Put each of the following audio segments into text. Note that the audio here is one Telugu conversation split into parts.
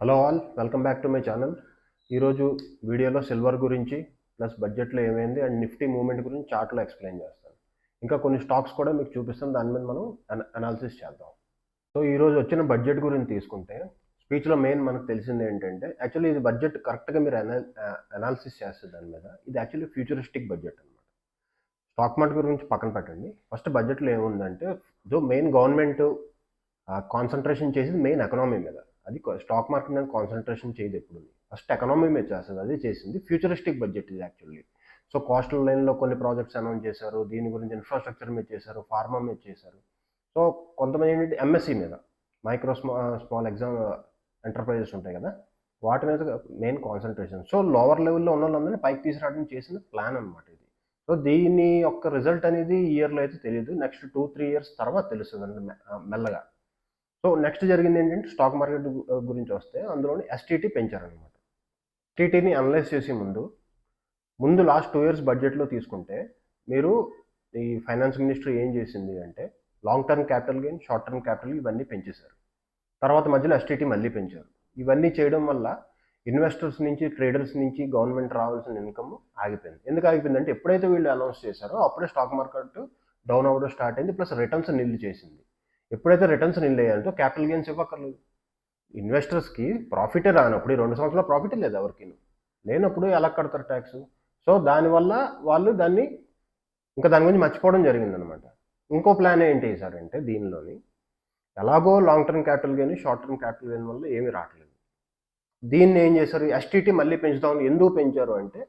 Hello all welcome back to my channel ఈరోజు వీడియోలో సిల్వర్ గురించి ప్లస్ బడ్జెట్లో ఏమైంది అండ్ నిఫ్టీ మూమెంట్ గురించి చార్ట్లో ఎక్స్ప్లెయిన్ చేస్తాను. ఇంకా కొన్ని స్టాక్స్ కూడా మీకు చూపిస్తాను దాని మీద మనం అనాలిసిస్ చేద్దాం. సో ఈరోజు వచ్చిన బడ్జెట్ గురించి తీసుకుంటే స్పీచ్లో మెయిన్ మనకు తెలిసింది ఏంటంటే యాక్చువల్లీ ఇది బడ్జెట్ కరెక్ట్గా మీరు అనా అనాలిసిస్ చేస్తే దాని మీద ఇది యాక్చువల్లీ ఫ్యూచరిస్టిక్ బడ్జెట్ అనమాట స్టాక్ మార్కెట్ గురించి పక్కన పెట్టండి. ఫస్ట్ బడ్జెట్లో ఏముందంటే దో మెయిన్ గవర్నమెంట్ కాన్సన్ట్రేషన్ చేసింది మెయిన్ ఎకనామీ మీద. అది స్టాక్ మార్కెట్ మీద కాన్సన్ట్రేషన్ చేయదు ఎప్పుడు. ఫస్ట్ ఎకనామీ మీద చేస్తుంది అది చేసింది. ఫ్యూచరిస్టిక్ బడ్జెట్ ఇది యాక్చువల్లీ సో కోస్టల్ లైన్లో కొన్ని ప్రాజెక్ట్స్ అనౌన్స్ చేశారు దీని గురించి ఇన్ఫ్రాస్ట్రక్చర్ మీద చేశారు ఫార్మా మీద చేశారు. సో కొంతమంది ఏంటంటే ఎంఎస్సి మీద మైక్రో స్మా స్మాల్ ఎగ్జామ్ ఎంటర్ప్రైజెస్ ఉంటాయి కదా వాటి మీద మెయిన్ కాన్సన్ట్రేషన్ సో లోవర్ లెవెల్లో ఉన్న వాళ్ళందరినీ పైకి తీసుకురావడం చేసిన ప్లాన్ అనమాట ఇది. సో దీని యొక్క రిజల్ట్ అనేది ఇయర్లో అయితే తెలియదు నెక్స్ట్ టూ త్రీ ఇయర్స్ తర్వాత తెలుస్తుంది మెల్లగా. సో నెక్స్ట్ జరిగింది ఏంటంటే స్టాక్ మార్కెట్ గురించి వస్తే అందులోని ఎస్టీటీ పెంచారనమాట టీటీని అనలైజ్ చేసే ముందు ముందు లాస్ట్ టూ ఇయర్స్ బడ్జెట్లో తీసుకుంటే మీరు ఈ ఫైనాన్స్ మినిస్ట్రీ ఏం చేసింది అంటే long term capital gain short term capital ఇవన్నీ పెంచేశారు. తర్వాత మధ్యలో ఎస్టీటీ మళ్ళీ పెంచారు. ఇవన్నీ చేయడం వల్ల ఇన్వెస్టర్స్ నుంచి ట్రేడర్స్ నుంచి గవర్నమెంట్ రావాల్సిన ఇన్కమ్ ఆగిపోయింది. ఎందుకు ఆగిపోయింది అంటే ఎప్పుడైతే వీళ్ళు అనౌన్స్ చేశారో అప్పుడే స్టాక్ మార్కెట్ డౌన్ అవ్వడం స్టార్ట్ అయింది ప్లస్ రిటర్న్స్ నిల్లు చేసింది. ఎప్పుడైతే రిటర్న్స్ నిల్ అయ్యాయంతో క్యాపిటల్ గెయిన్స్ ఇవ్వక్కర్లేదు. ఇన్వెస్టర్స్కి ప్రాఫిటే రానప్పుడు ఈ రెండు సంవత్సరాల ప్రాఫిటే లేదు ఎవరికి. లేనప్పుడు ఎలా కడతారు ట్యాక్స్ సో దానివల్ల వాళ్ళు దాన్ని ఇంకా దాని గురించి మర్చిపోవడం జరిగిందనమాట ఇంకో ప్లాన్ ఏంటి సార్ అంటే దీనిలోని ఎలాగో long term capital gain short term capital gain వల్ల ఏమీ రావట్లేదు. దీన్ని ఏం చేశారు? ఎస్టీటీ మళ్ళీ పెంచుదామని ఎందుకు పెంచారు అంటే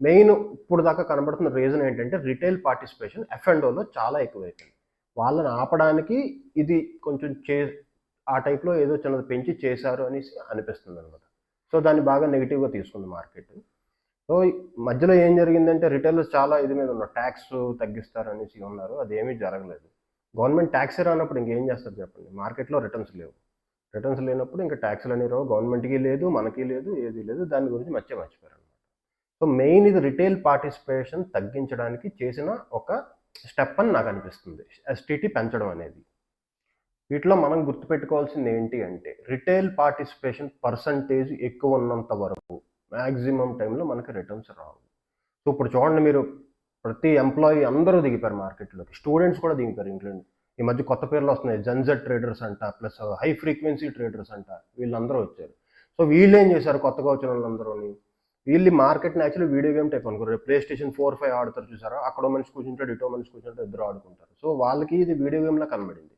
మెయిన్ ఇప్పుడు దాకా కనబడుతున్న రీజన్ ఏంటంటే రిటైల్ పార్టిసిపేషన్ ఎఫ్ అండ్ ఓలో చాలా ఎక్కువైపోయింది. వాళ్ళని ఆపడానికి ఇది కొంచెం చే ఆ టైప్లో ఏదో చిన్నది పెంచి చేశారు అనేసి అనిపిస్తుంది అనమాట సో దాన్ని బాగా నెగిటివ్గా తీసుకుంది మార్కెట్. సో మధ్యలో ఏం జరిగిందంటే రిటైలర్స్ చాలా ఇది మీద ఉన్నారు. ట్యాక్స్ తగ్గిస్తారు అనేసి ఉన్నారు. అదేమీ జరగలేదు. గవర్నమెంట్ ట్యాక్స్ రానప్పుడు ఇంకేం చేస్తారు చెప్పండి? మార్కెట్లో రిటర్న్స్ లేవు. రిటర్న్స్ లేనప్పుడు ఇంకా ట్యాక్స్లు అనేవి రావు. గవర్నమెంట్కి లేదు మనకి లేదు ఏది లేదు. దాని గురించి మర్చి మర్చిపోయారు అనమాట సో మెయిన్ ఇది రిటైల్ పార్టిసిపేషన్ తగ్గించడానికి చేసిన ఒక స్టెప్ అని నాకు అనిపిస్తుంది. ఎస్టీటీ పెంచడం అనేది. వీటిలో మనం గుర్తుపెట్టుకోవాల్సింది ఏంటి అంటే రిటైల్ పార్టిసిపేషన్ పర్సంటేజ్ ఎక్కువ ఉన్నంత వరకు మ్యాక్సిమం టైంలో మనకి రిటర్న్స్ రావు. సో ఇప్పుడు చూడండి మీరు ప్రతి ఎంప్లాయీ అందరూ దిగిపోయారు మార్కెట్లోకి. స్టూడెంట్స్ కూడా దిగిపోయారు ఇంక్లూడింగ్ ఈ మధ్య కొత్త పేర్లు వస్తున్నాయి. జన్జెట్ ట్రేడర్స్ అంట ప్లస్ హై ఫ్రీక్వెన్సీ ట్రేడర్స్ అంట వీళ్ళందరూ వచ్చారు. సో వీళ్ళు ఏం చేశారు కొత్తగా వచ్చిన వాళ్ళందరూని? వీళ్ళు మార్కెట్ని యాక్చువల్లీ వీడియో గేమ్ టైప్ అనుకోరు ప్లే స్టేషన్ ఫోర్ ఫైవ్ ఆడతారు చూసారా? అక్కడో మనిషి కూర్చుంటాడు ఇటో మనిషి కూర్చుంటాడు ఇద్దరు ఆడుకుంటారు. సో వాళ్ళకి ఇది వీడియో గేమ్లా కనబడింది.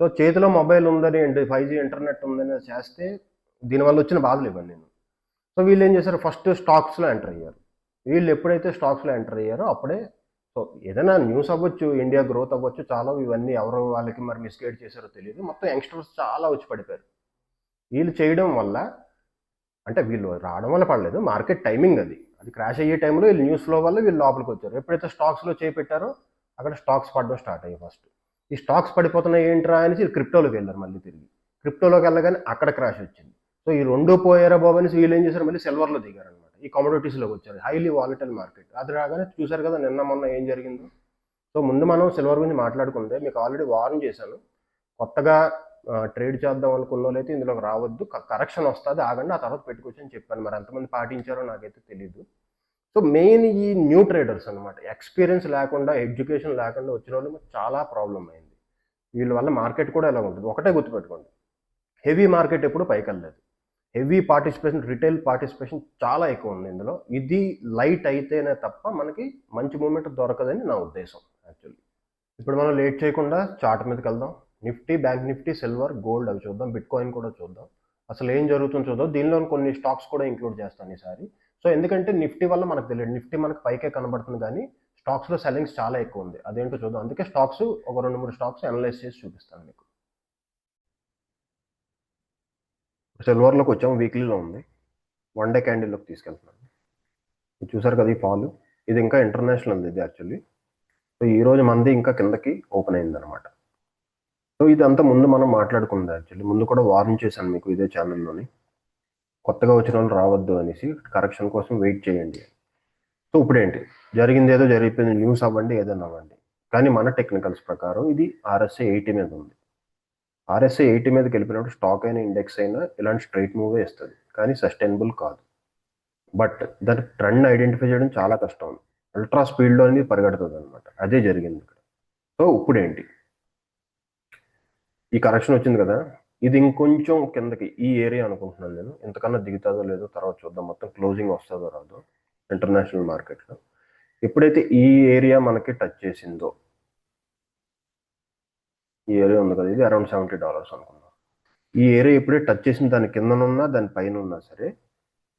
సో చేతిలో మొబైల్ ఉందని ఫైవ్ జీ ఇంటర్నెట్ ఉందని చేస్తే దీనివల్ల వచ్చిన బాధలు ఇవ్వండి నేను సో వీళ్ళు ఏం చేశారు? ఫస్ట్ స్టాక్స్లో ఎంటర్ అయ్యారు. వీళ్ళు ఎప్పుడైతే స్టాక్స్లో ఎంటర్ అయ్యారో అప్పుడే సో ఏదైనా న్యూస్ అవ్వచ్చు ఇండియా గ్రోత్ అవ్వచ్చు చాలా ఇవన్నీ ఎవరు వాళ్ళకి మరి మిస్గైడ్ చేశారో తెలియదు మొత్తం యంగ్స్టర్స్ చాలా వచ్చి పడిపోయారు. వీళ్ళు చేయడం వల్ల అంటే వీళ్ళు రావడం వల్ల పడలేదు మార్కెట్ టైమింగ్ అది. అది క్రాష్ అయ్యే టైంలో వీళ్ళు న్యూస్ ఫ్లో వల్ల వీళ్ళు లోపలికి వచ్చారు. ఎప్పుడైతే స్టాక్స్లో చేపెట్టారో అక్కడ స్టాక్స్ పడడం స్టార్ట్ అయ్యాయి ఫస్ట్. ఈ స్టాక్స్ పడిపోతున్నాయి ఏంట్రా అనేసి క్రిప్టోలోకి వెళ్ళారు మళ్ళీ తిరిగి. క్రిప్టోలోకి వెళ్ళగానే అక్కడ క్రాష్ వచ్చింది. సో ఈ రెండు పోయారా బాబు అనేసి వీళ్ళు ఏం చేశారు? మళ్ళీ సిల్వర్లో దిగారు అనమాట ఈ కమోడిటీస్లోకి వచ్చారు. హైలీ వాలటైల్ మార్కెట్ అది రాగానే చూసారు కదా నిన్న మొన్న ఏం జరిగిందో. సో ముందు మనం సిల్వర్ గురించి మాట్లాడుకుంటే మీకు ఆల్రెడీ వార్న్ చేశాను. కొత్తగా ట్రేడ్ చేద్దాం అనుకున్న వాళ్ళైతే ఇందులోకి రావద్దు. కరెక్షన్ వస్తుంది. ఆగండి ఆ తర్వాత పెట్టుకోవచ్చు అని చెప్పాను. మరి ఎంతమంది పాటించారో నాకైతే తెలియదు సో మెయిన్ ఈ న్యూ ట్రేడర్స్ అనమాట ఎక్స్పీరియన్స్ లేకుండా ఎడ్యుకేషన్ లేకుండా వచ్చిన వాళ్ళు చాలా ప్రాబ్లం అయింది. వీళ్ళ వల్ల మార్కెట్ కూడా ఎలా ఉంటుంది? ఒకటే గుర్తుపెట్టుకోండి. హెవీ మార్కెట్ ఎప్పుడు పైకి వెళ్ళలేదు హెవీ పార్టిసిపేషన్ రిటైల్ పార్టిసిపేషన్ చాలా ఎక్కువ ఉంది ఇందులో. ఇది లైట్ అయితేనే తప్ప మనకి మంచి మూమెంట్ దొరకదని నా ఉద్దేశం యాక్చువల్లీ. ఇప్పుడు మనం లేట్ చేయకుండా చార్ట్ మీదకి వెళ్దాం. Nifty bank Nifty silver gold అవి చూద్దాం. బిట్ కాయిన్ కూడా చూద్దాం. అసలు ఏం జరుగుతుందో చూద్దాం. దీనిలో కొన్ని స్టాక్స్ కూడా ఇంక్లూడ్ చేస్తాను ఈసారి. సో ఎందుకంటే నిఫ్టీ వల్ల మనకు తెలియదు. నిఫ్టీ మనకు పైకే కనబడుతుంది కానీ స్టాక్స్లో సెల్లింగ్స్ చాలా ఎక్కువ ఉంది. అదేంటో చూద్దాం. అందుకే స్టాక్స్ ఒక రెండు మూడు స్టాక్స్ అనలైజ్ చేసి చూపిస్తాను మీకు. సిల్వర్లోకి వచ్చాము వీక్లీలో ఉంది. వన్ డే క్యాండిల్లోకి తీసుకెళ్తున్నాను. చూసారు కదా ఈ ఫాల్. ఇది ఇంకా ఇంటర్నేషనల్ ఉంది ఇది యాక్చువల్లీ. సో ఈ రోజు మంది ఇంకా కిందకి ఓపెన్ అయింది అనమాట సో ఇదంతా ముందు మనం మాట్లాడుకుందాం యాక్చువల్లీ. ముందు కూడా వార్న్ చేశాను మీకు ఇదే ఛానల్లోని. కొత్తగా వచ్చిన వాళ్ళు రావద్దు అనేసి కరెక్షన్ కోసం వెయిట్ చేయండి. సో ఇప్పుడేంటి? జరిగింది ఏదో జరిగిపోయింది న్యూస్ అవ్వండి ఏదైనా అవ్వండి. కానీ మన టెక్నికల్స్ ప్రకారం ఇది ఆర్ఎస్ఏ ఎయిటీ మీద ఉంది. ఆర్ఎస్ఏ ఎయిటీ మీదకి వెళ్ళిపోయినప్పుడు స్టాక్ అయినా ఇండెక్స్ అయినా ఇలాంటి స్ట్రైట్ మూవే ఇస్తుంది కానీ సస్టైనబుల్ కాదు. బట్ దాని ట్రెండ్ ఐడెంటిఫై చేయడం చాలా కష్టం. అల్ట్రా స్పీడ్లో అనేది పరిగెడుతుంది అనమాట అదే జరిగింది ఇక్కడ. సో ఇప్పుడేంటి? ఈ కరెక్షన్ వచ్చింది కదా ఇది ఇంకొంచెం కిందకి ఈ ఏరియా అనుకుంటున్నాను నేను. ఇంతకన్నా దిగుతుందో లేదో తర్వాత చూద్దాం. మొత్తం క్లోజింగ్ వస్తుందో రాదో ఇంటర్నేషనల్ మార్కెట్లో ఎప్పుడైతే ఈ ఏరియా మనకి టచ్ చేసిందో ఈ ఏరియా ఉంది కదా ఇది అరౌండ్ సెవెంటీ డాలర్స్ అనుకుందాం. ఈ ఏరియా ఎప్పుడే టచ్ చేసిన దాని కిందనున్నా దాని పైన ఉన్నా సరే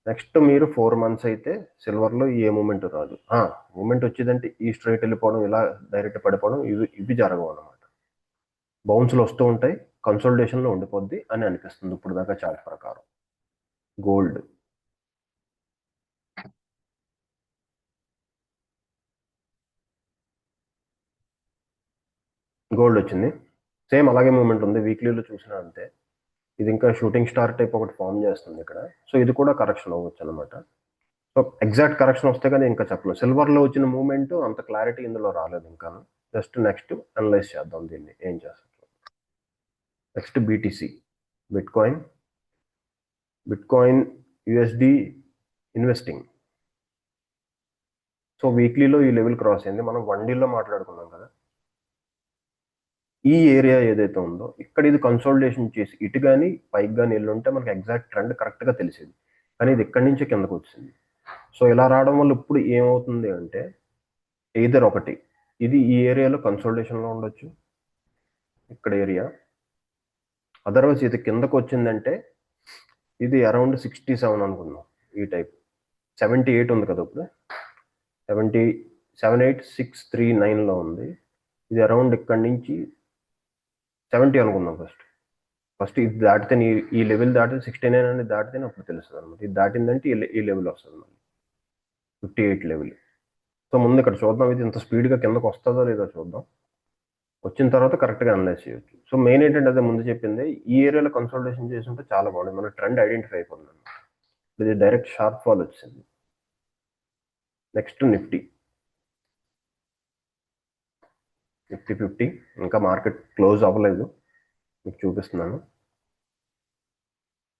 నెక్స్ట్ మీరు ఫోర్ మంత్స్ అయితే సిల్వర్లో ఏ మూమెంట్ రాదు. మూమెంట్ వచ్చేదంటే ఈ స్ట్రైట్ వెళ్ళిపోవడం ఇలా డైరెక్ట్ పడిపోవడం ఇవి ఇవి జరగవు అన్నమాట. బౌన్స్లు వస్తూ ఉంటాయి కన్సల్టేషన్లో ఉండిపోద్ది అని అనిపిస్తుంది ఇప్పుడు దాకా చార్ట్ ప్రకారం. గోల్డ్ గోల్డ్ వచ్చింది. సేమ్ అలాగే మూమెంట్ ఉంది. వీక్లీలో చూసినా అంతే. ఇది ఇంకా షూటింగ్ స్టార్ టైప్ ఒకటి ఫామ్ చేస్తుంది ఇక్కడ. సో ఇది కూడా కరెక్షన్ అవ్వచ్చు అనమాట సో ఎగ్జాక్ట్ కరెక్షన్ వస్తే కానీ ఇంకా చెప్పలేదు సిల్వర్లో వచ్చిన మూమెంట్ అంత క్లారిటీ ఇందులో రాలేదు ఇంకా. జస్ట్ నెక్స్ట్ అనలైజ్ చేద్దాం దీన్ని. ఏం చేస్తాం? Next BTC bitcoin bitcoin USD investing so వీక్లీలో ఈ లెవెల్ క్రాస్ అయింది. మనం వన్ డీలో మాట్లాడుకున్నాం కదా. ఈ ఏరియా ఏదైతే ఉందో ఇక్కడ ఇది కన్సోల్టేషన్ చేసి ఇటు కానీ పైకి కానీ వెళ్ళుంటే మనకి ఎగ్జాక్ట్ ట్రెండ్ కరెక్ట్గా తెలిసేది. కానీ ఇది ఇక్కడి నుంచే కిందకు వచ్చింది. సో ఇలా రావడం వల్ల ఇప్పుడు ఏమవుతుంది అంటే ఎయిదర్ ఒకటి. ఇది ఈ ఏరియాలో కన్సోల్టేషన్లో ఉండొచ్చు. ఇక్కడ ఏరియా అదర్వైజ్ ఇది కిందకు వచ్చిందంటే ఇది అరౌండ్ సిక్స్టీ సెవెన్ అనుకుందాం ఈ టైప్. సెవెంటీ ఎయిట్ ఉంది కదా ఇప్పుడు. Seventy seven eight six three నైన్లో ఉంది. ఇది అరౌండ్ ఇక్కడి నుంచి సెవెంటీ అనుకుందాం ఫస్ట్. ఫస్ట్ ఇది దాటితే ఈ- ఈ లెవెల్ దాటితే సిక్స్టీ నైన్ అనేది దాటితే అప్పుడు తెలుస్తుంది అనమాట ఇది దాటిందంటే ఈ లె- ఈ లెవెల్ వస్తుంది మళ్ళీ. Fifty eight level. సో ముందు ఇక్కడ చూద్దాం ఇది ఇంత స్పీడ్గా కిందకు వస్తుందో లేదో చూద్దాం. వచ్చిన తర్వాత కరెక్ట్గా అనలైజ్ చేయొచ్చు. సో మెయిన్ ఏంటంటే అదే ముందు చెప్పింది ఈ ఏరియాలో కన్సల్టేషన్ చేసి ఉంటే చాలా బాగుంది. మన ట్రెండ్ ఐడెంటిఫై అయిపోతుంది ఇది డైరెక్ట్ షార్ప్ ఫాల్ వచ్చింది. నెక్స్ట్ నిఫ్టీ నిఫ్టీ ఫిఫ్టీ ఇంకా మార్కెట్ క్లోజ్ అవ్వలేదు. మీకు చూపిస్తున్నాను.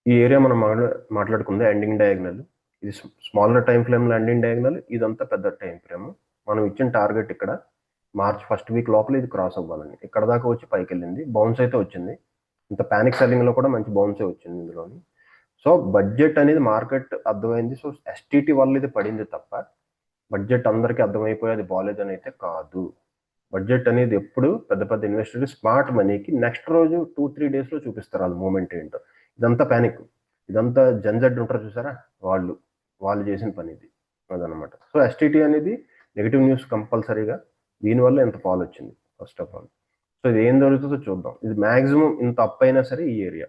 ఈ ఏరియా మనం మాట్లా మాట్లాడుకుంది ఎండింగ్ డయాగ్నల్ ఇది స్మాలర్ టైం ఫ్రేమ్లో ఎండింగ్ డయాగ్నల్ ఇదంతా పెద్ద టైం ఫ్రేమ్ మనం ఇచ్చిన టార్గెట్ ఇక్కడ మార్చ్ ఫస్ట్ వీక్ లోపల ఇది క్రాస్ అవ్వాలని ఇక్కడ దాకా వచ్చి పైకి వెళ్ళింది? బౌన్స్ అయితే వచ్చింది. ఇంత ప్యానిక్ సెల్లింగ్లో కూడా మంచి బౌన్సే వచ్చింది ఇందులోని. సో బడ్జెట్ అనేది మార్కెట్ అర్థమైంది. సో ఎస్టీటీ వల్ల ఇది పడింది తప్ప బడ్జెట్ అందరికీ అర్థమైపోయేది బాగాలేదని అయితే కాదు. బడ్జెట్ అనేది ఎప్పుడు పెద్ద పెద్ద ఇన్వెస్టర్లు స్మార్ట్ మనీకి నెక్స్ట్ రోజు టూ త్రీ డేస్లో చూపిస్తారు వాళ్ళు మూమెంట్ ఏంటో. ఇదంతా ప్యానిక్ ఇదంతా జంజడ్ ఉంటారు చూసారా? వాళ్ళు. వాళ్ళు చేసిన పని ఇది. అదనమాట. సో ఎస్టీటీ అనేది నెగిటివ్ న్యూస్ కంపల్సరీగా దీనివల్ల ఎంత ఫాల్ వచ్చింది ఫస్ట్ ఆఫ్ ఆల్ సో ఇది ఏం జరుగుతుందో చూద్దాం. ఇది మాక్సిమం ఇంత అప్ అయినా సరే ఈ ఏరియా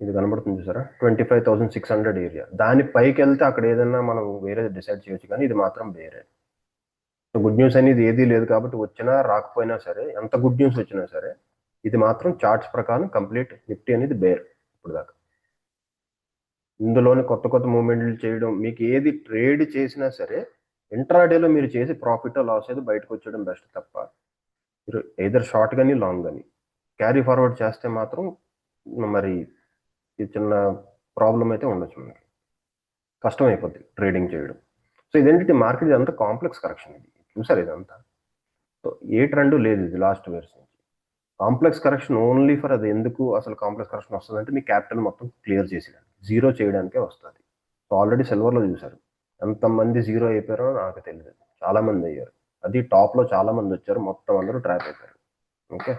ఇది కనబడుతుంది చూసారా? Twenty five thousand six hundred area దాని పైకి వెళ్తే అక్కడ ఏదైనా మనం వేరే డిసైడ్ చేయొచ్చు కానీ ఇది మాత్రం వేరే. సో గుడ్ న్యూస్ అనేది ఏదీ లేదు కాబట్టి వచ్చినా రాకపోయినా సరే ఎంత గుడ్ న్యూస్ వచ్చినా సరే ఇది మాత్రం చార్ట్స్ ప్రకారం కంప్లీట్ నిఫ్టీ అనేది బేర్ ఇప్పుడు దాకా. ఇందులోనే కొత్త కొత్త మూమెంట్లు చేయడం మీకు ఏది ట్రేడ్ చేసినా సరే ఇంట్రాడేలో మీరు చేసి ప్రాఫిట్ లాస్ అయితే బయటకు వచ్చేయడం బెస్ట్ తప్ప మీరు ఎయిదర్ షార్ట్ కానీ లాంగ్ కానీ క్యారీ ఫార్వర్డ్ చేస్తే మాత్రం మరి చిన్న ప్రాబ్లం అయితే ఉండొచ్చు మనకి. కష్టం అయిపోద్ది ట్రేడింగ్ చేయడం. సో ఇదేంటి మార్కెట్ ఇదంతా కాంప్లెక్స్ కరెక్షన్ ఇది. చూసారు ఇదంతా? సో ఏ ట్రెండ్ లేదు ఇది లాస్ట్ ఇయర్స్ నుంచి. కాంప్లెక్స్ కరెక్షన్ ఓన్లీ ఫర్ అది ఎందుకు అసలు కాంప్లెక్స్ కరెక్షన్ వస్తుందంటే మీ క్యాపిటల్ మొత్తం క్లియర్ చేసేయడానికి జీరో చేయడానికే వస్తుంది. సో ఆల్రెడీ సిల్వర్లో చూసారు. ఎంతమంది జీరో అయిపోయారో నాకు తెలియదు చాలా మంది అయ్యారు. అది టాప్లో చాలా మంది వచ్చారు. మొత్తం అందరూ ట్రాప్ అయిపోయారు. ఓకే?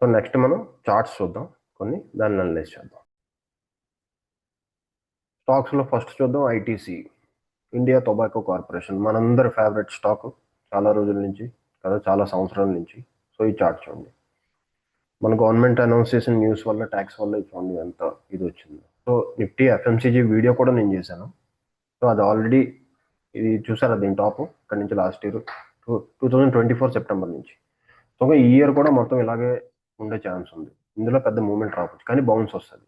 సో నెక్స్ట్ మనం చార్ట్స్ చూద్దాం. కొన్ని దాన్ని అనలైజ్ చేద్దాం. స్టాక్స్లో ఫస్ట్ చూద్దాం. ITC India tobacco corporation. మనందరి ఫేవరెట్ స్టాక్ చాలా రోజుల నుంచి కదా చాలా సంవత్సరాల నుంచి. సో ఈ చార్ట్ చూడండి. మన గవర్నమెంట్ అనౌన్స్ చేసిన న్యూస్ వల్ల ట్యాక్స్ వల్ల చూడండి ఎంత ఇది వచ్చింది. సో నిఫ్టీ ఎఫ్ఎంసీజీ వీడియో కూడా నేను చేశాను. సో అది ఆల్రెడీ ఇది చూసారా దీని టాప్? ఇక్కడ నుంచి last year two two thousand twenty four September నుంచి. సో ఈ ఇయర్ కూడా మొత్తం ఇలాగే ఉండే ఛాన్స్ ఉంది. ఇందులో పెద్ద మూమెంట్ రావచ్చు. కానీ బౌన్స్ వస్తుంది.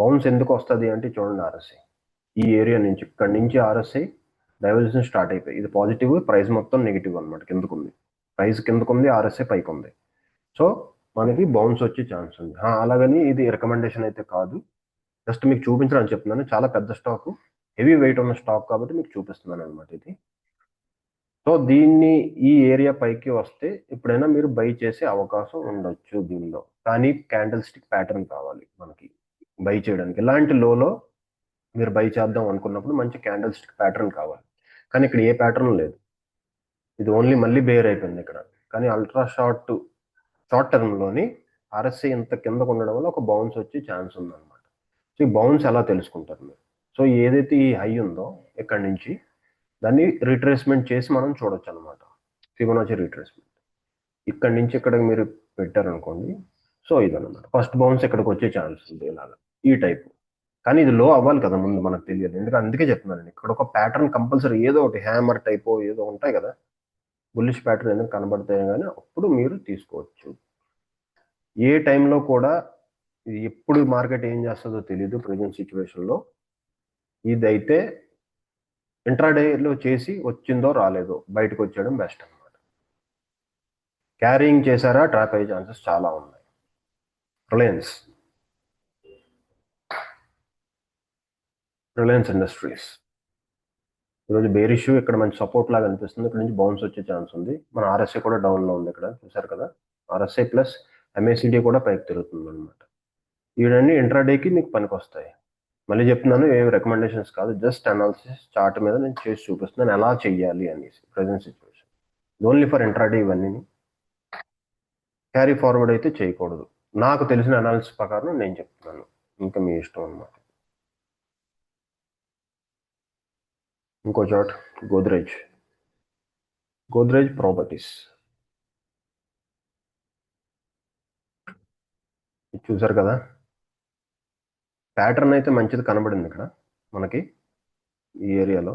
బౌన్స్ ఎందుకు వస్తుంది అంటే చూడండి ఆర్ఎస్ఐ. ఈ ఏరియా నుంచి ఇక్కడ నుంచి ఆర్ఎస్ఐ డైవర్జన్ స్టార్ట్ అయిపోయి ఇది పాజిటివ్ ప్రైస్ మొత్తం నెగిటివ్ అనమాట కిందకు ఉంది ప్రైస్ కిందకు ఉంది ఆర్ఎస్ఐ పైకి ఉంది సో మనకి బౌన్స్ వచ్చే ఛాన్స్ ఉంది. అలాగని ఇది రికమెండేషన్ అయితే కాదు. జస్ట్ మీకు చూపించడానికి చెప్తున్నాను. చాలా పెద్ద స్టాక్ హెవీ వెయిట్ ఉన్న స్టాక్ కాబట్టి మీకు చూపిస్తున్నాను అనమాట ఇది. సో దీన్ని ఈ ఏరియా పైకి వస్తే ఎప్పుడైనా మీరు బై చేసే అవకాశం ఉండొచ్చు దీనిలో. కానీ క్యాండిల్ స్టిక్ ప్యాటర్న్ కావాలి మనకి బై చేయడానికి. ఇలాంటి లోలో మీరు బై చేద్దాం అనుకున్నప్పుడు మంచి క్యాండిల్ స్టిక్ ప్యాటర్న్ కావాలి. కానీ ఇక్కడ ఏ ప్యాటర్న్ లేదు. ఇది ఓన్లీ మళ్ళీ బేర్ అయిపోయింది ఇక్కడ. కానీ అల్ట్రా షార్ట్ షార్ట్ టర్మ్లోని ఆర్ఎస్ఐ ఇంత కిందకు ఉండడం వల్ల ఒక బౌన్స్ వచ్చే ఛాన్స్ ఉందన్నమాట. సో ఈ బౌన్స్ ఎలా తెలుసుకుంటారు మీరు? సో ఏదైతే ఈ హై ఉందో ఇక్కడ నుంచి దాన్ని రిట్రేస్మెంట్ చేసి మనం చూడొచ్చు అనమాట ఫిబొనాచి రిట్రేస్మెంట్ ఇక్కడ నుంచి ఇక్కడికి మీరు పెట్టారనుకోండి సో ఇదన్నమాట. ఫస్ట్ బౌన్స్ ఇక్కడికి వచ్చే ఛాన్స్ ఉంది ఇలాగా. ఈ టైప్ కానీ ఇది లో అవ్వాలి కదా ముందు మనకు తెలియదు. ఎందుకంటే అందుకే చెప్తున్నాను ఇక్కడ ఒక ప్యాటర్న్ కంపల్సరీ ఏదో ఒకటి హ్యామర్ టైప్ ఏదో ఉంటాయి కదా. బుల్లిష్ ప్యాటర్న్ ఎందుకు కనబడతాయి కానీ అప్పుడు మీరు తీసుకోవచ్చు. ఏ టైంలో కూడా ఇది ఎప్పుడు మార్కెట్ ఏం చేస్తుందో తెలియదు ప్రజెంట్ సిచ్యువేషన్లో ఇదైతే ఇంట్రాడేలో చేసి వచ్చిందో రాలేదో బయటకు వచ్చేయడం బెస్ట్ అనమాట క్యారీయింగ్ చేశారా? ట్రాప్ అయ్యే ఛాన్సెస్ చాలా ఉన్నాయి. రిలయన్స్ రిలయన్స్ ఇండస్ట్రీస్ ఈరోజు బేర్ ఇష్యూ ఇక్కడ మంచి సపోర్ట్ లాగా అనిపిస్తుంది. ఇక్కడ నుంచి బౌన్స్ వచ్చే ఛాన్స్ ఉంది. మన ఆర్ఎస్ఐ కూడా డౌన్లో ఉంది ఇక్కడ చూసారు కదా? ఆర్ఎస్ఏ ప్లస్ ఎంఏసిడి కూడా పైకి తిరుగుతుంది అనమాట ఇవన్నీ ఇంట్రాడేకి మీకు పనికి వస్తాయి మళ్ళీ చెప్తున్నాను ఏం రికమెండేషన్స్ కాదు. జస్ట్ అనాలిసిస్ చార్ట్ మీద నేను చేసి చూపిస్తున్నాను ఎలా చెయ్యాలి అనేసి present situation only for intraday ఇవన్నీ. క్యారీ ఫార్వర్డ్ అయితే చేయకూడదు. నాకు తెలిసిన అనాలిసిస్ ప్రకారం నేను చెప్తున్నాను. ఇంకా మీ ఇష్టం అనమాట ఇంకో చాట్ గోద్రేజ్ గోద్రేజ్ ప్రాపర్టీస్ చూసారు కదా? ప్యాటర్న్ అయితే మంచిది కనబడింది ఇక్కడ మనకి ఈ ఏరియాలో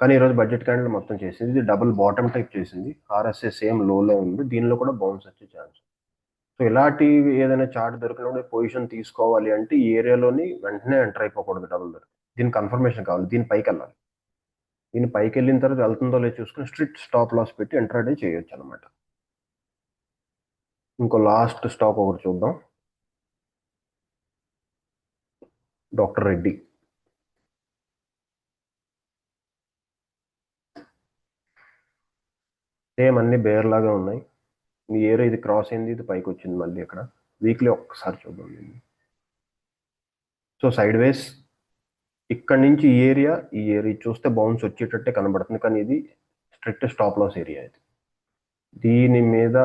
కానీ ఈరోజు బడ్జెట్ క్యాండిల్ మొత్తం చేసింది ఇది డబుల్ బాటమ్ టైప్ చేసింది. ఆర్ఎస్ఏ సేమ్ లోలో ఉంది దీనిలో కూడా బౌన్స్ వచ్చే ఛాన్స్ సో ఇలాంటి ఏదైనా చార్ట్ దొరికినప్పుడు పొజిషన్ తీసుకోవాలి అంటే ఈ ఏరియాలోని వెంటనే ఎంటర్ అయిపోకూడదు డబుల్ దొరికి. దీని కన్ఫర్మేషన్ కావాలి దీని పైకి వెళ్ళాలి. దీని పైకి వెళ్ళిన తర్వాత వెళ్తుందో లేదో చూసుకుని స్ట్రిక్ట్ స్టాప్ లాస్ పెట్టి ఎంట్రాడే చేయొచ్చు అనమాట ఇంకో లాస్ట్ స్టాక్ ఒకటి చూద్దాం. డాక్టర్ రెడ్డి. సేమ్ అన్ని బేర్ లాగా ఉన్నాయి. మీ ఏరియా ఇది క్రాస్ అయింది ఇది పైకి వచ్చింది మళ్ళీ ఇక్కడ వీక్లీ ఒక్కసారి చూద్దాం దీన్ని. సో సైడ్ వేస్ ఇక్కడ నుంచి ఈ ఏరియా ఈ ఏరియా చూస్తే బౌన్స్ వచ్చేటట్టే కనబడుతుంది. కానీ ఇది స్ట్రిక్ట్ స్టాప్ లాస్ ఏరియా ఇది. దీని మీద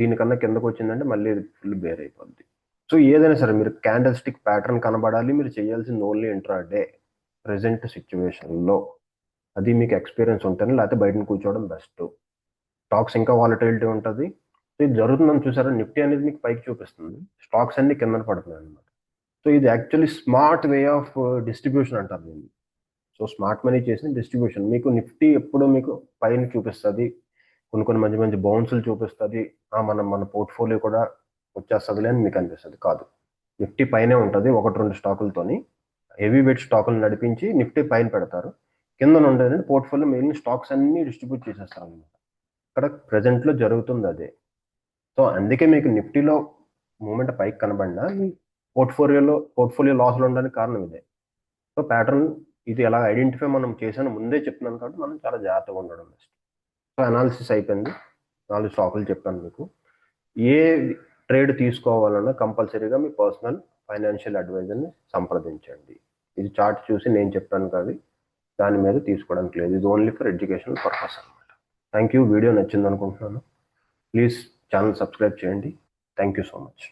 దీనికన్నా కిందకు వచ్చిందంటే మళ్ళీ ఇది ఫుల్ బేర్ అయిపోద్ది. సో ఏదైనా సరే మీరు క్యాండిల్ స్టిక్ ప్యాటర్న్ కనబడాలి మీరు చేయాల్సింది ఓన్లీ ఇంట్రా డే ప్రజెంట్ సిచ్యువేషన్లో అది మీకు ఎక్స్పీరియన్స్ ఉంటుంది లేకపోతే బయటను కూర్చోవడం బెస్ట్ స్టాక్స్ ఇంకా వాలటిలిటీ ఉంటుంది. ఇది జరుగుతుందని చూసారా? నిఫ్టీ అనేది మీకు పైకి చూపిస్తుంది. స్టాక్స్ అన్ని కింద పడుతున్నాయి అనమాట సో ఇది actually smart way of distribution అంటారు దీన్ని. సో స్మార్ట్ మనీ చేసిన డిస్ట్రిబ్యూషన్ మీకు నిఫ్టీ ఎప్పుడూ మీకు పైన చూపిస్తుంది. కొన్ని కొన్ని మంచి మంచి బౌన్సులు చూపిస్తుంది. మన మన పోర్ట్ఫోలియో కూడా వచ్చేస్తుంది అని మీకు అనిపిస్తుంది. కాదు. నిఫ్టీ పైనే ఉంటుంది ఒకటి రెండు స్టాకులతోని. హెవీ వెయిట్ స్టాకులు నడిపించి నిఫ్టీ పైన పెడతారు. కింద ఉండేది పోర్ట్ఫోలియో మిగిలిన స్టాక్స్ అన్ని డిస్ట్రిబ్యూట్ చేసేస్తారు అనమాట ఇక్కడ ప్రజెంట్లో జరుగుతుంది అదే. సో అందుకే మీకు నిఫ్టీలో మూమెంట్ పైకి కనబడినా మీ పోర్ట్ఫోలియోలో పోర్ట్ఫోలియో లాస్లో ఉండడానికి కారణం ఇదే. సో ప్యాటర్న్ ఇది ఎలా ఐడెంటిఫై మనం చేసాను ముందే చెప్తున్నాను కాబట్టి మనం చాలా జాగ్రత్తగా ఉండడం బెస్ట్. సో అనాలిసిస్ అయిపోయింది. నాలుగు స్టాకులు చెప్పాను మీకు. ఏ ట్రేడ్ తీసుకోవాలన్నా కంపల్సరీగా మీ పర్సనల్ ఫైనాన్షియల్ అడ్వైజర్ని సంప్రదించండి. ఇది చార్ట్ చూసి నేను చెప్పాను కాదు దాని మీద తీసుకోవడానికి లేదు. ఇది ఓన్లీ ఫర్ ఎడ్యుకేషనల్ పర్పస్ అనమాట థ్యాంక్ యూ వీడియో నచ్చింది అనుకుంటున్నాను ప్లీజ్ ఛానల్ సబ్స్క్రైబ్ చేయండి. Thank you so much